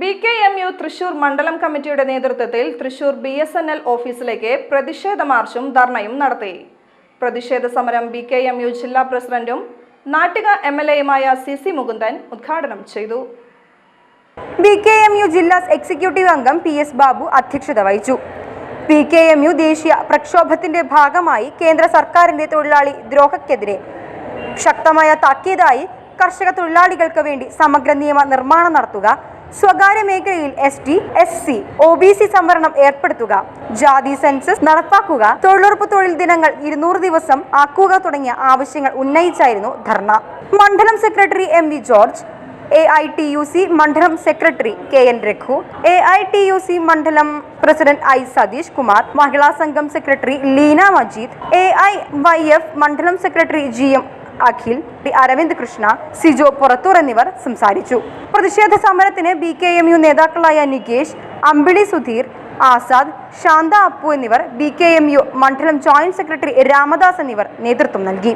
B K M U Thrissur മണ്ഡലം കമ്മിറ്റിയുടെ നേതൃത്വത്തിൽ Thrissur B S N L ഓഫീസിലേക്ക് പ്രതിഷേധ മാർച്ചും ധർണയും നടത്തി. പ്രതിഷേധ സമരം ബി കെ എം യു ജില്ലാ പ്രസിഡന്റും നാട്ടിക എം എൽ എയുമായ സി സി മുകുന്ദൻ ഉദ്ഘാടനം ചെയ്തു. ബി കെ എം യു ജില്ലാ എക്സിക്യൂട്ടീവ് അംഗം പി എസ് ബാബു അധ്യക്ഷത വഹിച്ചു. പി കെ എം യു ദേശീയ പ്രക്ഷോഭത്തിന്റെ ഭാഗമായി കേന്ദ്ര സർക്കാരിന്റെ തൊഴിലാളി ദ്രോഹക്കെതിരെ ശക്തമായ താക്കീതായി കർഷക തൊഴിലാളികൾക്ക് വേണ്ടി സമഗ്ര നിയമ നിർമ്മാണം നടത്തുക സ്വകാര്യ മേഖലയിൽ S T S C O B C സംവരണം ഏർപ്പെടുത്തുക ജാതി സെൻസസ് നടപ്പാക്കുക തൊഴിലുറപ്പ് തൊഴിൽ ദിനങ്ങൾ ഇരുന്നൂറ് ദിവസം ആക്കുക തുടങ്ങിയ ആവശ്യങ്ങൾ ഉന്നയിച്ചായിരുന്നു ധർണ. മണ്ഡലം secretary M V George A I T U C മണ്ഡലം secretary K N Raghu A I T U C മണ്ഡലം president I Satheesh Kumar Mahila Sangham secretary Leena Majeed A I Y F മണ്ഡലം secretary G M Akhil Aravind Krishna Sijo Purathur എന്നിവർ സംസാരിച്ചു. പ്രതിഷേധ സമരത്തിന് B K M U നേതാക്കളായ നികേഷ് അമ്പിളി സുധീർ ആസാദ് ശാന്ത അപ്പു എന്നിവർ B K M U മണ്ഡലം joint secretary Ramadas എന്നിവർ നേതൃത്വം നൽകി.